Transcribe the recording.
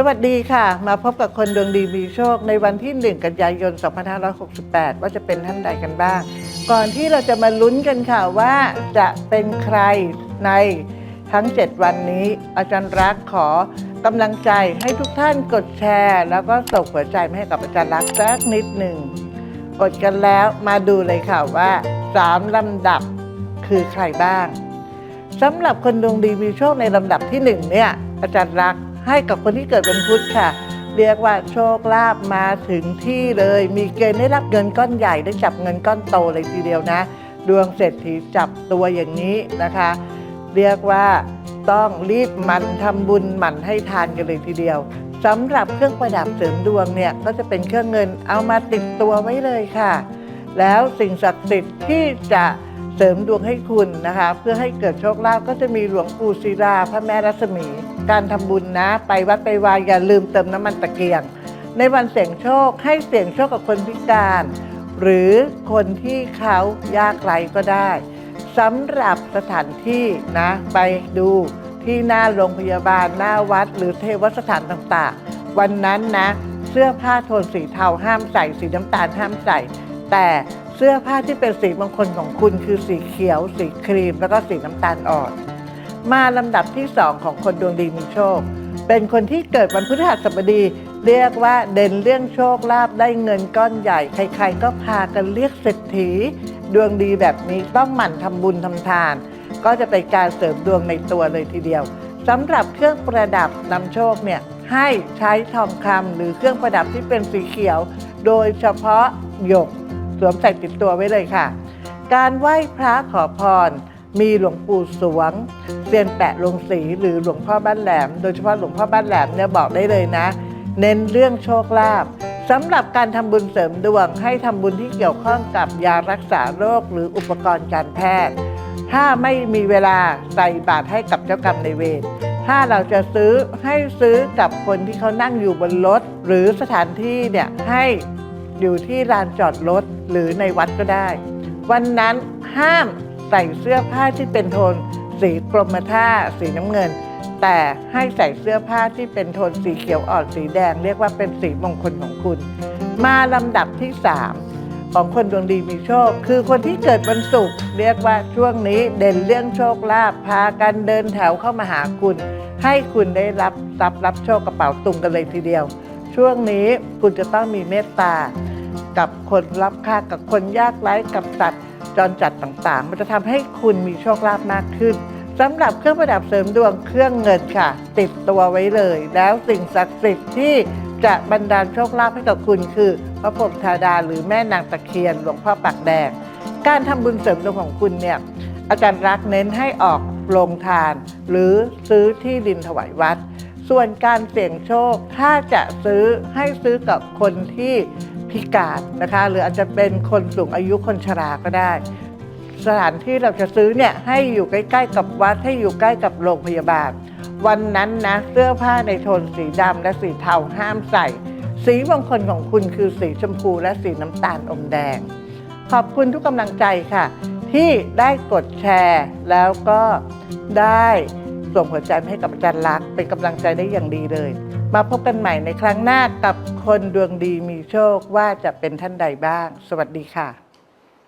สวัสดีค่ะ มาพบกับคนดวงดีมีโชค ในวันที่ 1 กันยายน 2568 ว่าจะเป็นท่านใดกันบ้าง ก่อนที่เราจะมาลุ้นกันค่ะว่าจะเป็นใครในทั้ง 7 วันนี้ อาจารย์รักขอกำลังใจให้ทุกท่านกดแชร์ แล้วก็ส่งหัวใจมาให้กับอาจารย์รักสักนิดหนึ่งกดกันแล้วมาดูเลยค่ะว่า3ลำดับคือใครบ้างสำหรับคนดวงดีมีโชคในลำดับที่หนึ่งเนี่ยอาจารย์รัก ให้กับคนที่เกิดวันพุธค่ะ เรียกว่าโชคลาภมาถึงที่เลย มีเกณฑ์ได้รับเงินก้อนใหญ่ได้จับเงินก้อนโตเลยทีเดียวนะ ดวงเศรษฐีจับตัวอย่างนี้นะคะ เรียกว่าต้องรีบมันทำบุญหมั่นให้ทานกันเลยทีเดียวสำหรับเครื่องประดับเสริมดวงเนี่ยก็จะเป็นเครื่องเงินเอามาติดตัวไว้เลยค่ะ แล้วสิ่งศักดิ์สิทธิ์ที่จะ เสริมดวงให้คุณนะคะ เพื่อให้เกิดโชคลาภก็จะมีหลวงปู่ศิลาพระแม่รัศมี การทำบุญนะ ไปวัดไปวายอย่าลืมเติมน้ำมันตะเกียง ในวันเสี่ยงโชคให้เสี่ยงโชคกับคนพิการ หรือคนที่เขายากไร้ก็ได้สำหรับสถานที่นะ ไปดูที่หน้าโรงพยาบาลหน้าวัด หรือเทวสถานต่างๆ วันนั้นนะ เสื้อผ้าโทนสีเทาห้ามใส่สีน้ำตาลห้ามใส่ แต่ เสื้อผ้าที่เป็นสีมงคลของคุณคือสีเขียว สีครีม แล้วก็สีน้ำตาลอ่อน มาลำดับที่สองของคนดวงดีมีโชค เป็นคนที่เกิดวันพฤหัสบดี เรียกว่าเด่นเรื่องโชคลาภได้เงินก้อนใหญ่ ใครๆ ก็พากันเรียกเศรษฐี ดวงดีแบบนี้ต้องหมั่นทำบุญทำทาน ก็จะเป็นการเสริมดวงในตัวเลยทีเดียวสำหรับเครื่องประดับนำโชคเนี่ยให้ใช้ทองคำหรือเครื่องประดับที่เป็นสีเขียว โดยเฉพาะหยก สวมใส่ติดตัวไว้เลยค่ะ การไหว้พระขอพร มีหลวงปู่สวงเซียนแปะลงสีหรือหลวงพ่อบ้านแหลม โดยเฉพาะหลวงพ่อบ้านแหลมเนี่ยบอกได้เลยนะ เน้นเรื่องโชคลาภสำหรับการทำบุญเสริมดวงให้ทำบุญที่เกี่ยวข้องกับยารักษาโรคหรืออุปกรณ์การแพทย์ ถ้าไม่มีเวลาใส่บาตรให้กับเจ้ากรรมในเวร ถ้าเราจะซื้อให้ซื้อกับคนที่เขานั่งอยู่บนรถ หรือสถานที่เนี่ยให้ อยู่ที่ลานจอดรถหรือในวัดก็ได้ วันนั้นห้ามใส่เสื้อผ้าที่เป็นโทน สีกรมท่าสีน้ำเงิน แต่ให้ใส่เสื้อผ้าที่เป็นโทนสีเขียวอ่อนสีแดง เรียกว่าเป็นสีมงคลของคุณ มาลำดับที่3ของคนดวงดีมีโชค คือคนที่เกิดวันศุกร์เรียกว่าช่วงนี้เด่นเรื่องโชคลาภพากันเดินแถวเข้ามาหาคุณ ให้คุณได้รับทรัพย์รับโชคกระเป๋าตุงกันเลยทีเดียว ช่วงนี้คุณจะต้องมีเมตตา กับคนรับค่ากับคนยากไร้กับสัตว์จรจัดต่างๆ มันจะทำให้คุณมีโชคลาภมากขึ้นสำหรับเครื่องประดับเสริมดวงเครื่องเงินค่ะ ติดตัวไว้เลย แล้วสิ่งศักดิ์สิทธิ์ที่จะบันดาลโชคลาภให้กับคุณคือ พระพรหมธาดาหรือแม่นางตะเคียนหลวงพ่อปักแดง การทำบุญเสริมดวงของคุณเนี่ยอาจารย์รักเน้นให้ออกโรงทาน หรือซื้อที่ดินถวายวัด ส่วนการเสี่ยงโชคถ้าจะซื้อให้ซื้อกับคนที่พิการนะคะ หรืออาจจะเป็นคนสูงอายุคนชราก็ได้ สถานที่เราจะซื้อเนี่ยให้อยู่ใกล้ ๆ กับวัดให้อยู่ใกล้กับโรงพยาบาล วันนั้นนะเสื้อผ้าในโทนสีดำและสีเทาห้ามใส่ สีมงคลของคุณคือสีชมพูและสีน้ำตาลอมแดง ขอบคุณทุกกำลังใจค่ะ ที่ได้กดแชร์แล้วก็ได้ ส่งหัวใจให้กับอาจารย์ลักษณ์เป็นกำลังใจได้อย่างดีเลย มาพบกันใหม่ในครั้งหน้ากับคนดวงดีมีโชคว่าจะเป็นท่านใดบ้าง สวัสดีค่ะ